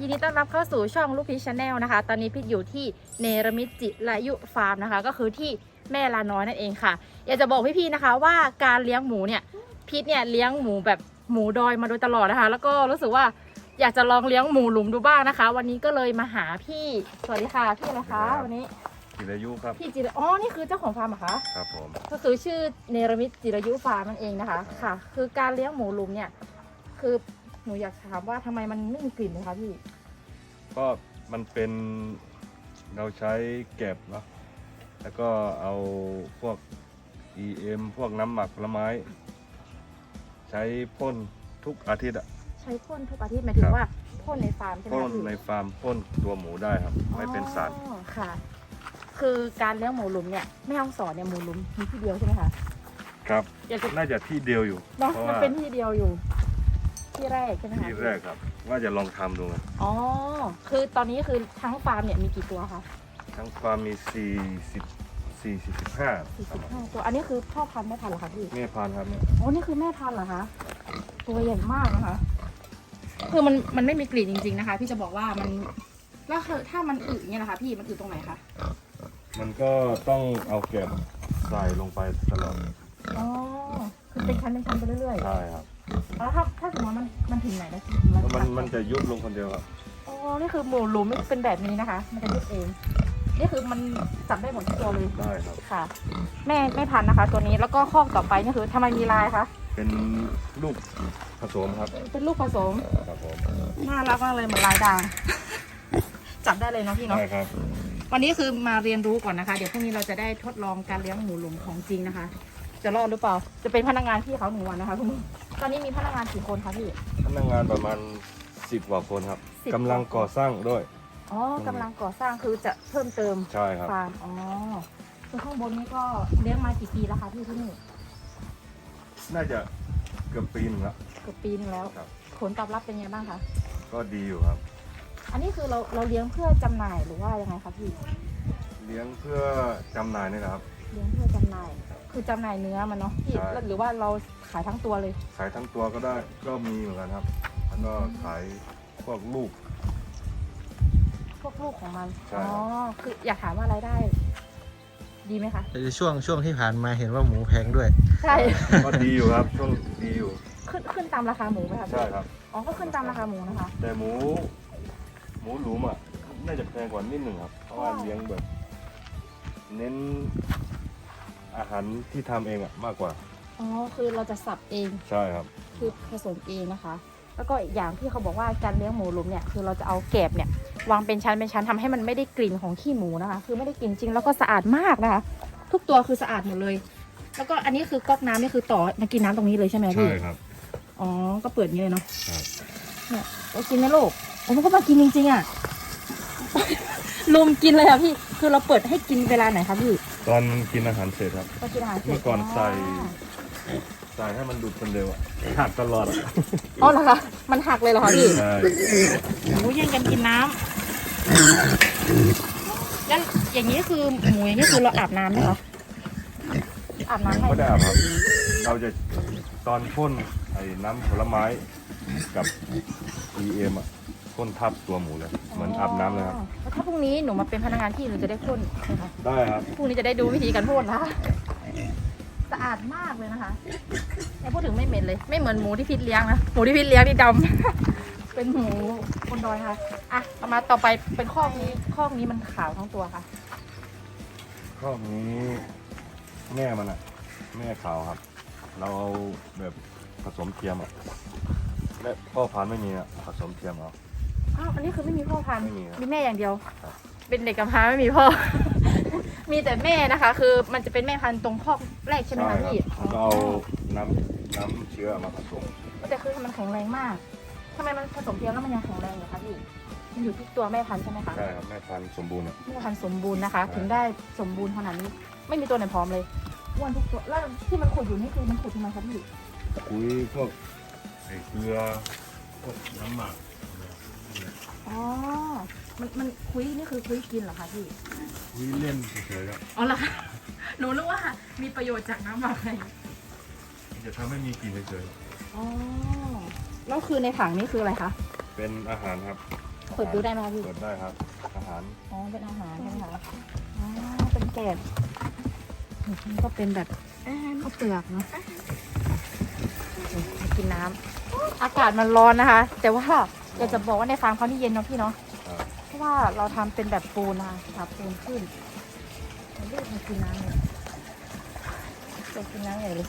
ยินดีต้อนรับเข้าสู่ช่องลูกพีชชาแนลนะคะ ตอนนี้พิชอยู่ที่เนรมิตจิรายุฟาร์มนะคะ ก็คือที่แม่ลาน้อยนั่นเองค่ะ อยากจะบอกพี่ๆนะคะว่าการเลี้ยงหมูเนี่ยพิชเนี่ยเลี้ยงหมูแบบหมูดอยมาโดยตลอดนะคะ แล้วก็รู้สึกว่าอยากจะลองเลี้ยงหมูหลุมดูบ้างนะคะ วันนี้ก็เลยมาหาพี่ สวัสดีค่ะพี่อะไรคะวันนี้จิรายุครับพี่จิรอ๋อ นี่คือเจ้าของฟาร์มเหรอคะ ครับผม ก็คือชื่อเนรมิตจิรายุฟาร์มนั่นเองนะคะ ค่ะ คือการเลี้ยงหมูหลุมเนี่ย คือ หนูอยากถามว่าทำไมมันไม่มีกลิ่นเลยคะพี่ ก็มันเป็นเราใช้แกบเนาะแล้วก็เอาพวก EM พวกน้ำหมักผลไม้ ใช้พ่นทุกอาทิตย์อะใช้พ่นทุกอาทิตย์หมายถึครังบว่าพ่นในฟาร์มใช่ไหมพ่นคะพี่ในฟาร์มพ่นตัวหมูได้ครับ ไม่เป็นสาร อ๋อค่ะ คือการเลี้ยงหมูหลุมเนี่ยแม่ห้องสอนเนี่ยหมูหลุมมีที่เดียวใช่ไหมคะครับ อยากจะน่าจะที่เดียวอยู่ เนาะเพราะมันว่าเป็นที่เดียวอยู่ ที่แรกใช่ไหมคะที่แรกครับ ว่าจะลองทำดูนะอ๋อ คือตอนนี้คือทั้งฟาร์มเนี่ยมีกี่ตัวคะทั้งฟาร์มมี 40 45สี่สิบห้าตัว อันนี้คือพ่อพันธุ์แม่พันธุ์เหรอคะพี่ แม่พันธุ์ครับโอ้นี่คือแม่พันธุ์เหรอคะ ตัวใหญ่มากนะคะ คือมันมันไม่มีกลิ่นจริง ๆนะคะ พี่จะบอกว่ามันแล้วคือถ้ามันอึเนี่ยนะคะ พี่มันอึตรงไหนคะ มันก็ต้องเอาแกบใส่ลงไปตลอด อ๋อ คือเป็นชั้นเป็นชั้นไปเรื่อยๆ ใช่ครับ แล้วถ้าถ้าสมมติว่ามันมันถึงไหนแล้วแล้วมันมันจะยุบลงคนเดียวครับอ๋อนี่คือหมูหลุมมันเป็นแบบนี้นะคะ มันจะยึดเอง นี่คือมันจับได้หมดทุกตัวเลยได้ครับ ค่ะ แม่แม่พันธุ์นะคะ ตัวนี้แล้วก็ข้อกต่อไปนี่คือทำไมมีลายคะเป็นลูกผสมครับเป็นลูกผสมครับผมน่ารักมากเลยเหมือนลายด่างจับได้เลยเนาะพี่เนาะได้ครับ วันนี้คือมาเรียนรู้ก่อนนะคะ เดี๋ยวพรุ่งนี้เราจะได้ทดลองการเลี้ยงหมูหลุมของจริงนะคะ จะรอดหรือเปล่า จะเป็นพนักงานพี่เขาหนึ่งวันนะคะพรุ่งนี้ตอนนี้มีพนักงานกี่คนคะพี่ พนักงานประมาณสิบกว่าคนครับ10 กำลังก่อสร้างด้วย อ๋อกำลังก่อสร้างคือจะเพิ่มเติมใช่ครับ ฟาร์มอ๋อคือข้างบนนี้ก็เลี้ยงมากี่ปีแล้วคะพี่ที่นี่น่าจะเกือบปีหนึ่งแล้ว เกือบปีนึงแล้วครับ ผลตอบรับเป็นยังไงบ้างคะก็ดีอยู่ครับ อันนี้คือเราเราเลี้ยงเพื่อจำหน่ายหรือว่ายังไงคะพี่ เลี้ยงเพื่อจำหน่ายนี่นะครับ เลี้ยงเพื่อจำหน่าย คือจำหน่ายเนื้อมันเนาะพี่ใช่ หรือว่าเราขายทั้งตัวเลย ขายทั้งตัวก็ได้ก็มีเหมือนกันครับแล้วก็ขายพวกลูก พวกลูกของมัน ใช่ อ๋อครับคืออยากถามว่ารายได้ ดีไหมคะ แต่ช่วงช่วงที่ผ่านมาเห็นว่าหมูแพงด้วย ใช่ ก็ดีอยู่ครับช่วงดีอยู่ขึ้นขึ้นตามราคาหมูไหมคะใช่ครับ อ๋อ ก็ขึ้นตามราคาหมูนะคะ แต่หมูหมูหลุมอะน่าจะแพงกว่านิดหนึ่งครับเพราะว่าอ๋อเลี้ยงแบบ เน้น อาหารที่ทำเองอะมากกว่า อ๋อคือเราจะสับเองใช่ครับ คือผสมเองนะคะ แล้วก็อีกอย่างที่เขาบอกว่าการเลี้ยงหมูหลุมเนี่ยคือเราจะเอาแกบเนี่ยวางเป็นชั้นเป็นชั้นทำให้มันไม่ได้กลิ่นของขี้หมูนะคะ คือไม่ได้กลิ่นจริงแล้วก็สะอาดมากนะคะทุกตัวคือสะอาดหมดเลย แล้วก็อันนี้คือก๊อกน้ำนี่คือต่อมากินน้ำตรงนี้เลยใช่ไหมพี่ ใช่ครับ อ๋อ ก็เปิดอย่างนี้เลยเนาะครับ เนี่ยโอ้กินนะลูกโอ้มันก็มากินจริงๆอะ ลุมกินเลยอะพี่ คือเราเปิดให้กินเวลาไหนคะพี่ตอนกินอาหารเสร็จครับ ก็กินอาหารเสร็จเมื่อก่อนใส่ใส่ให้มันดูดคนเดียวอะหักตลอดอะอ๋อเหรอคะมันหักเลยเหรอคะพี่ใช่หมูแย่งกันกินน้ำแล้วอย่างนี้คือหมูอย่างนี้คือเราอาบน้ำไหมคะอาบน้ำให้ไม่ได้อาบครับ เราจะตอนพ่นไอ้น้ำผลไม้กับ EM อะ พ่นทับตัวหมูเลยเหมือนอาบน้ำเลยครับ แล้วถ้าพรุ่งนี้หนูมาเป็นพนักงานที่หนูจะได้พ่นใช่ไหมคะได้ครับ พรุ่งนี้จะได้ดูวิธีการพ่นนะคะสะอาดมากเลยนะคะแต่พูดถึงไม่เหม็นเลย ไม่เหมือนหมูที่พิษเลี้ยงนะ หมูที่พิษเลี้ยงนี่ดำ เป็นหมูคนดอยค่ะ อะเอามาต่อไปเป็นคอกนี้คอกนี้มันขาวทั้งตัวค่ะครอบนี้ แม่มันอะแม่ขาวครับ เราเอาแบบผสมเทียมอะและพ่อพันธุ์ไม่มีอะผสมเทียมเอา อ้าวอันนี้คือไม่มีพ่อพันธุ์ไม่มีครับ มีแม่อย่างเดียวครับเป็นเด็กกำพร้าไม่มีพ่อ มีแต่แม่นะคะ คือมันจะเป็นแม่พันธุ์ตรงคอกแรกใช่ไหมใช่คะครับพี่แล้วก็เอาน้ำน้ำเชื้อมาผสมแต่คือมันแข็งแรงมากทำไมมันผสมเทียมแล้วมันยังแข็งแรงอยู่คะพี่มันอยู่ที่ตัวแม่พันธุ์ใช่ไหมคะ ใช่ครับแม่พันธุ์สมบูรณ์อะแม่พันธุ์สมบูรณ์นะคะ ใช่ ถึงได้สมบูรณ์ขนาดนี้ไม่มีตัวไหนพร้อมเลยอ้วนทุกตัวแล้วที่มันขุดอยู่นี่คือมันขุดทำไมคะพี่ คุยพวกไอ้เกลือพวกน้ำหมัก อ๋อ มันมันคุยนี่คือคุยกินเหรอคะพี่ คุยเล่นเฉยๆครับอ๋อเหรอคะหนูนึกว่ามีประโยชน์จากน้ำหมักอะไรจะทำให้มีกลิ่นเฉยอ๋อ แล้วคือในถังนี่คืออะไรคะ ๆเป็นอาหารครับเปิดดูได้ไหมคะพี่ เปิดได้ครับ อาหารอ๋อ เป็นอาหารใช่ไหมคะ อ๋อ เป็นแกบนี่ก็เป็นแบบข้าวเปลือกเนาะนี่กินน้ำ อากาศมันร้อนนะคะ แต่ว่า อยากจะบอกว่าในฟาร์มเขาที่เย็นเนาะพี่เนาะครับเพราะว่าเราทำเป็นแบบปูนนะคะทับปูนขึ้นเลือกมากินน้ำเลยจะกินน้ำใหญ่เลย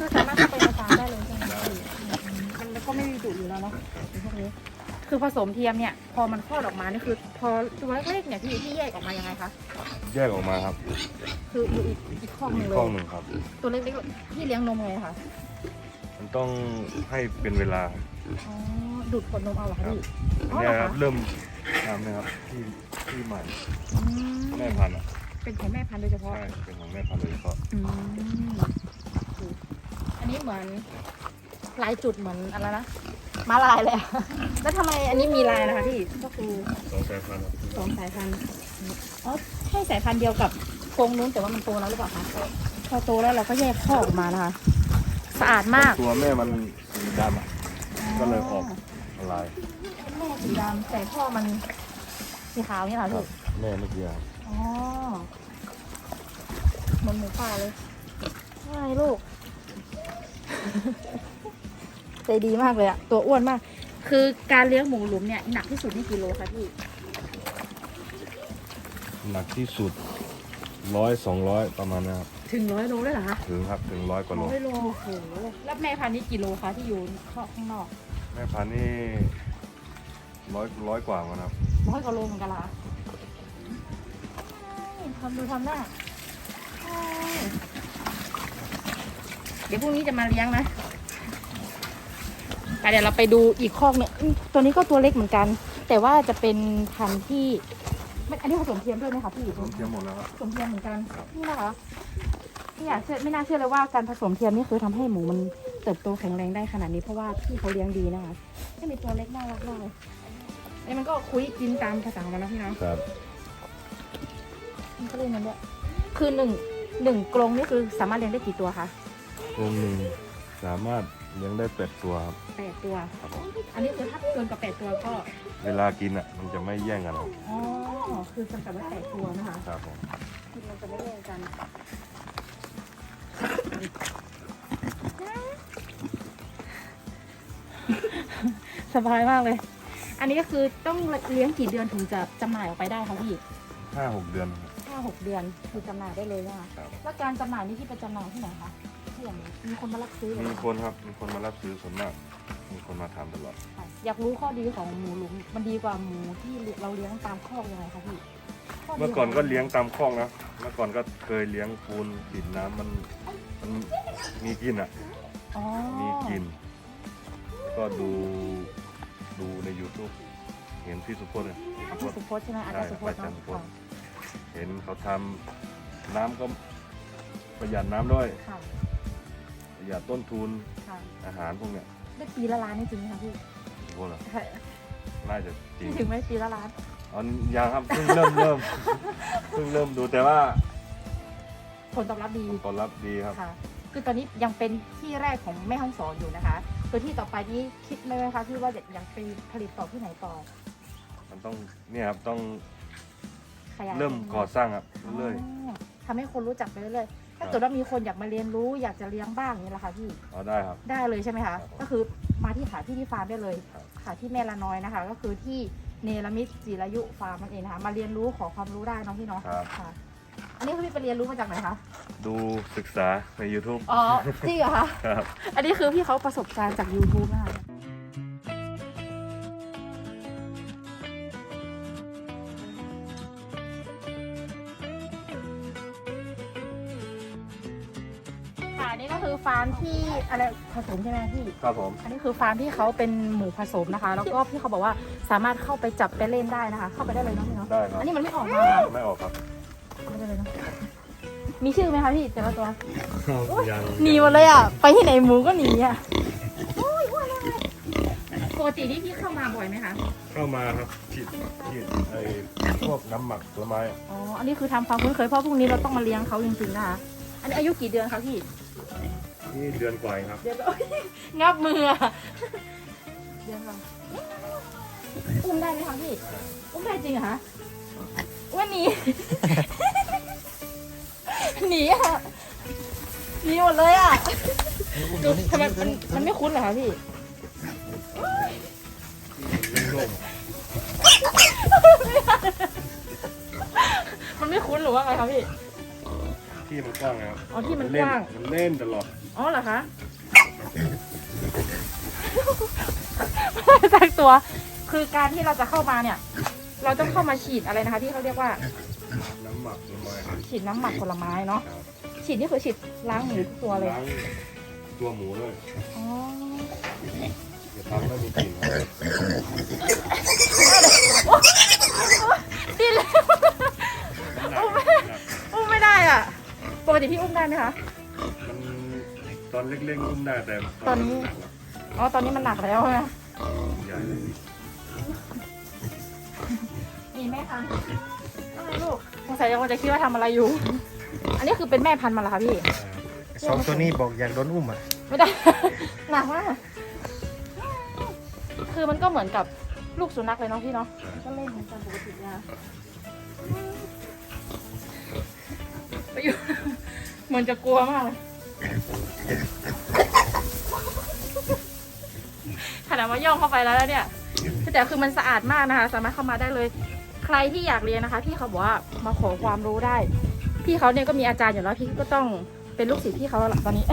ก็สามารถเข้าไปในฟาร์มได้เลยใช่ไหมพี่อืมมันก็ไม่มีดุอยู่แล้วเนาะไอ้พวกนี้คือผสมเทียมเนี่ย พอมันคลอดออกมานี่คือ พอตัวเล็กๆเนี่ยพี่พี่แยกออกมายังไงคะ แยกออกมาครับคืออยู่อีกอีกข้องหอีนึ่กงเลข้อยงหนึ่งครับ ตัวเล็กๆพี่เลี้ยงนมไงคะมันต้องให้เป็นเวลาอ๋อดูดขวดนมเอาเหรอคะพี่อ๋อเนี่เหรยอครับคะเริ่มทำนะครับที่ที่ใหม่อืมแม่พันธุ์อะเป็นของแม่พันธุ์โดยเฉพาะใช่เป็นของแม่พันธุ์โดยเฉพาะอืมอันนี้เหมือนลายจุดเหมือนอะไรนะมาลายเลยอะแล้วทำไมอันนี้มีลายนะคะพี่ก็คือ สองสายพันธุ์ครับ สองสายพันธุ์อ๋อใช่สายพันธุ์เดียวกับโครงนู้นแต่ว่ามันโตแล้วหรือเปล่าคะพอโตแล้วเราก็แยกข้อออกมานะคะ สะอาดมากตัวแม่มันสีดำอะก็เลยออกลายแม่สีดำแต่พ่อมันสีขาวนี่เหรอครัพี่บแม่เมื่อกี้ครับอ๋อเหมือนหมูป่าเลยใช่ลูก ใจดีมากเลยอะตัวอ้วนมาก คือการเลี้ยงหมูหลุมเนี่ยหนักที่สุดนี่กิโลคะพี่ หนักที่สุดร้อยสองร้อยประมาณนะครับถึงร้อยโลได้เหรอคะถึงครับถึงร้อยกว่าโลร้อยโลโอ้โหแล้วแม่พันธุ์นี่กิโลคะที่อยู่ข้างนอกแม่พันธุ์นี่ร้อยร้อยกว่ามันครับร้อยกว่าโลเหมือนกันเหรอคะใช่ทำดูทำหน้าใช่เดี๋ยวพรุ่งนี้จะมาเลี้ยงนะไปเดี๋ยวเราไปดูอีกคอกหนึ่งอืมตัวนี้ก็ตัวเล็กเหมือนกัน แต่ว่าจะเป็นพันธุ์ที่ ไม่อันนี้ผสมเทียมด้วยไหมคะพี่ผมเทียมหมดแล้วครับ ผสมเทียมเหมือนกันนี่นะคะไม่อยากเชื่อไม่น่าเชื่อเลยว่าการผสมเทียมนี่คือทำให้หมูมันเติบโตแข็งแรงได้ขนาดนี้เพราะว่าพี่เขาเลี้ยงดีนะคะไม่มีตัวเล็กน่ารักมากเลยอันนี้มันก็คุยกินตามภาษาของมันนะพี่เนาะ ครับมันก็เล่นมันด้วยคือหนึ่งหนึ่งกรงนี่คือสามารถเลี้ยงได้กี่ตัวคะวงหนึ่งสามารถ เลี้ยงได้แปดตัวครับแปดตัว ครับผมอันนี้คือถ้าเกินกว่าแปดตัวก็ เวลากินอะมันจะไม่แย่งกันหรอกอ๋อ คือจำกัดไว้แปดตัวนะคะครับผมคือมันจะไม่แย่งกัน สบายมากเลย อันนี้ก็คือต้องเลี้ยงกี่เดือนถึงจะจำหน่ายออกไปได้คะพี่ห้าหกเดือนครับห้าหกเดือนคือจำหน่ายได้เลยนะคะครับ แล้วการจำหน่ายนี่ที่ไปจำหน่ายที่ไหนคะ ที่อย่างนี้มีคนมารับซื้อเลยมีไหมคนครับ มีคนมารับซื้อส่วนมาก มีคนมาทำตลอด ค่ะอยากรู้ข้อดีของหมูหลุม มันดีกว่าหมูที่เราเลี้ยงตามคอกยังไงคะพี่ข้ดีเมื่อก่อนก็เลี้ยงตามคลองนะ เมื่อก่อนก็เคยเลี้ยงปูนดินน้ำมันมันมีกลินอะ อ๋อมีกลิน ก็ดูดูใน YouTube เห็นพี่สุพจน์เนี่ยพี่อาสุจารย์พสุจน์ พจน์ใช่ไหมอาจารย์สุพจน์ใช่อาจารเนาะย์สุพจน์ค่ะเห็นเขาทำน้ำก็ประหยัดน้ำด้วย ค่ะ ประหยัดต้นทุนค่ะอาหารพวกเนี้ยได้ปีละล้านนี่จริงไหมคะพี่พวกเราน่าจะจริง ถึงไหมปีละล้าน อ๋อยังครับเพิ่งเริ่มเริ่มเพิ่งเริ่มดูแต่ว่าผลตอบรับดีผลลัพธ์ดีครับ ค่ะ คือตอนนี้ยังเป็นที่แรกของแม่ห้องสอนอยู่นะคะตัวที่ต่อไปนี้คิดไหมคะที่ว่าอยากไปผลิตต่อที่ไหนต่อ มันต้องเนี่ยครับต้องขยายเริ่มก่อสร้างครับเรื่อยอ๋อทำให้คนรู้จักไปเรื่อยๆครั ถ้าบเกิดว่ามีคนอยากมาเรียนรู้อยากจะเลี้ยงบ้างอย่างนี้แหละค่ะพี่ๆเอาได้ครับ ได้เลยใช่ไหมครัคะบผมก็คือมาที่หาที่ที่ฟาร์มได้เลยครับค่ะที่แม่ละน้อยนะคะ ก็คือที่เนรมิตจิรายุฟาร์มนั่นเองนะคะมาเรียนรู้ขอความรู้ได้เน้องพี่เนาะครับ ค่ะ อันนี้คือพี่ไปเรียนรู้มาจากไหนคะ ดูศึกษาใน YouTube อ๋อ จริงเหรอคะ ครับ อันนี้คือพี่เขาประสบการณ์จาก YouTube นะคะ อันนี่ก็คือฟาร์มที่อะไรผสมใช่ไหมพี่ ครับผม อันนี้คือฟาร์มที่เขาเป็นหมูผสมนะคะ แล้วก็พี่เขาบอกว่าสามารถเข้าไปจับไปเล่นได้นะคะ เข้าไปได้เลยเนาะพี่เนาะ ได้ครับ อันนี้มันไม่ออกมาเหรอไม่ออกครับไม่ได้เลยเนาะ มีชื่อไหมคะพี่แต่ละตัว ยังหนีหมดเลยอะ ไปที่ไหนหมูก็หนีอะโอ้ยอ้วนเลยปกตินี่พี่เข้ามาบ่อยไหมคะ เข้ามาครับฉีดฉีดไอ้พวกน้ำหมักผลไม้อะอ๋อ อันนี้คือทำความคุ้นเคยเพราะพรุ่งนี้เราต้องมาเลี้ยงเขาจริงๆนะคะ อันนี้อายุกี่เดือนคะพี่ นี่เดือนกว่าเองครับ เดี๋ยวเรางับมืออะเดี๋ยวเราอุ้มได้ไหมคะพี่ อุ้มได้จริงเหรอคะว่าหนี หนีอะหนีหมดเลยอะดูทำไมมันมันไม่คุ้นเหรอคะพี่ โล่งมันไม่คุ้นหรือว่าไงคะพี่ ๆที่มันกว้างนะครับอ๋อที่มันเล่กว้าง มันเล่นตลอด อ๋อเหรอคะจากตัว คือการที่เราจะเข้ามาเนี่ย เราต้องเข้ามาฉีดอะไรนะคะที่เขาเรียกว่า น้ำหมักละไม้ครับฉีดน้ำหมักผลไม้เนาะฉีดนี่คือฉีดล้างหมูทุกตัวเลยล้างตัวหมูด้วยอ๋ออย่าทำให้มีกลิ่นครับดิ้นเลยอุ้มไม่อุ้มไม่ได้อะปกติพี่อุ้มได้ไหมคะมันต อนเล็กๆอุ้มได้แต่ตอนนี้อ๋อตอนนี้มันหนักแล้วใช่ไหมใหญ่มีแม่พันธุ์อะไรลูกสงสัยยังจะคิดว่าทำอะไรอยู่ อันนี้คือเป็นแม่พันธุ์มาเหรอคะพี่ สองตัวนี้บอกอยากโดนอุ้มอะไม่ได้ หนักมากคือมันก็เหมือนกับลูกสุนัขเลยเนาะพี่เนาะก็เล่นเหมือนกันปกตินะไปอยู่เหมือนจะกลัวมากเลย ขนาดว่าย่องเข้าไปแล้วเนี่ย แต่คือมันสะอาดมากนะคะ สามารถเข้ามาได้เลย ใครที่อยากเรียนนะคะ พี่เขาบอกว่ามาขอความรู้ได้ พี่เขาเนี่ยก็มีอาจารย์อยู่แล้วพี่ก็ต้องเป็นลูกศิษย์พี่เขาแล้วล่ะตอนนี้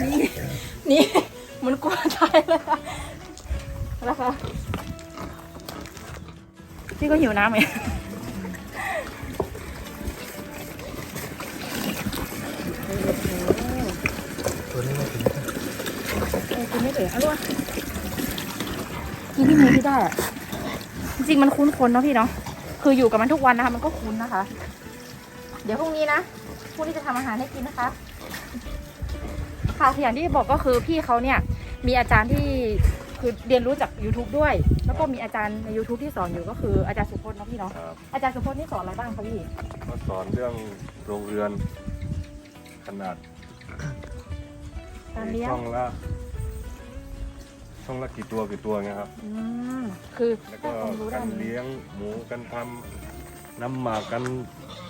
นี่นี่เหมันกลัวตายเลยค่ะแล้วค่ะพี่ก็หิวน้ำไหมตัว งๆมันคุ้นคนเนาะพี่เนาะคืออยู่กับมันทุกวันนะคะ มันก็คุ้นนะคะ เดี๋ยวพรุ่งนี้นะพรุ่งนี้จะทำอาหารให้กินนะคะค่ะอย่างที่บอกก็คือพี่เขาเนี่ย มีอาจารย์ที่คือเรียนรู้จาก YouTube ด้วย แล้วก็มีอาจารย์ใน YouTube ที่สอนอยู่ก็คืออาจารย์สุพจน์เนาะพี่เนาะครับอาจารย์สุพจน์นี่สอนอะไรบ้างคะพี่ก็สอนเรื่องโรงเรือนขนาดการเลี้ยงช่องละ ช่องละกี่ตัวกี่ตัวเงี้ยครับ อืมคือแล้วได้ก็ความรู้ด้าการนนี้เลี้ยงหมูกันทำน้ำหมักกัน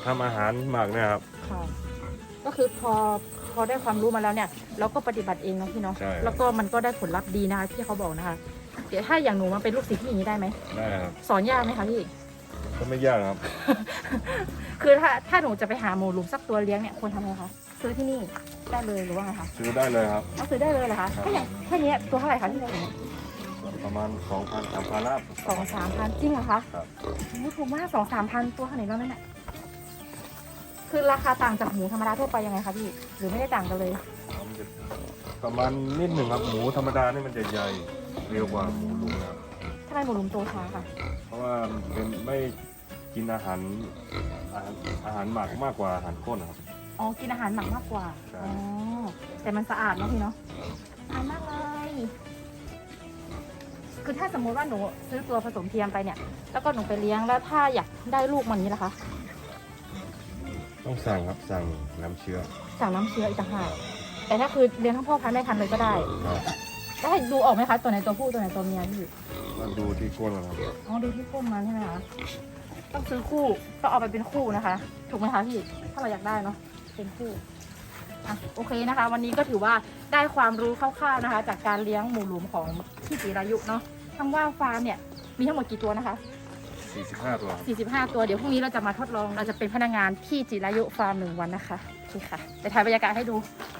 ทำอาหารหมักเนี่ยครับ ค่ะก็คือพอพอได้ความรู้มาแล้วเนี่ย เราก็ปฏิบัติเองเนาะพี่เนาะใช่แล้วก็มันก็ได้ผลลัพธ์ดีนะคะที่เขาบอกนะคะ เดี๋ยวถ้าอย่างหนูมาเป็นลูกศิษย์พี่อย่างนี้ได้ไหมได้ครับสอนยากไหมคะพี่ ก็ไม่ยากครับ คือถ้าถ้าหนูจะไปหาหมูหลุมสักตัวเลี้ยงเนี่ยควรทำไงคะซื้อที่นี่ ได้เลยหรือว่าไงคะซื้อได้เลยครับ เอาซื้อได้เลยเหรอคะครับ แค่อย่างแค่เนี้ยตัวเท่าไหร่คะที่เราเห็นประมาณสองพันสามพันละสองสามพันจริงเหรอคะครับโอ้ถูกมากสองสามพันตัวขนาดนั้นน่ะคือราคาต่างจากหมูธรรมดาทั่วไปยังไงคะพี่ หรือไม่ได้ต่างกันเลยมันจะประมาณนิดหนึ่งครับหมูธรรมดานี่มันจะใหญ่เร็วกว่าหมูลุงนะครับทำไมหมูหลุมโตช้าค่ะ เพราะว่ามันเป็นไม่กินอาหารอาหารอาหารหมักมากกว่าอาหารข้นครับ อ๋อ กินอาหารหมักมากกว่า ใช่ อ๋อ แต่มันสะอาดเนาะพี่เนาะสะอาดมากเลย คือถ้าสมมติว่าหนูซื้อตัวผสมเทียมไปเนี่ย แล้วก็หนูไปเลี้ยงแล้วถ้าอยากได้ลูกมันนี้ล่ะคะ ต้องสั่งครับสั่งน้ำเชื้อสั่งน้ำเชื้ออีกต่างหากแต่ถ้าคือเลี้ยงทั้งพ่อพันธุ์แม่พันธุ์เลยก็ได้ ครับได้ดูออกไหมคะ ตัวไหนตัวผู้ตัวไหนตัวเมียพี่มาดูที่ก้นเราครับอ๋อดูที่ก้มมันใช่ไหมคะ ต้องซื้อคู่ ต้องเอาไปเป็นคู่นะคะ ถูกไหมคะพี่ ถ้าเราอยากได้เนาะ เป็นคู่อะโอเคนะคะ วันนี้ก็ถือว่าได้ความรู้คร่าวๆนะคะ จากการเลี้ยงหมูหลุมของพี่จิรายุเนาะทั้งว่าฟาร์มเนี่ยมีทั้งหมดกี่ตัวนะคะ 45 ตัวครับ45 ตัวเดี๋ยวพรุ่งนี้เราจะมาทดลองเราจะเป็นพนักงานที่จิรายุฟาร์มหนึ่งวันนะคะโอเคค่ะไปถ่ายบรรยากาศให้ดูค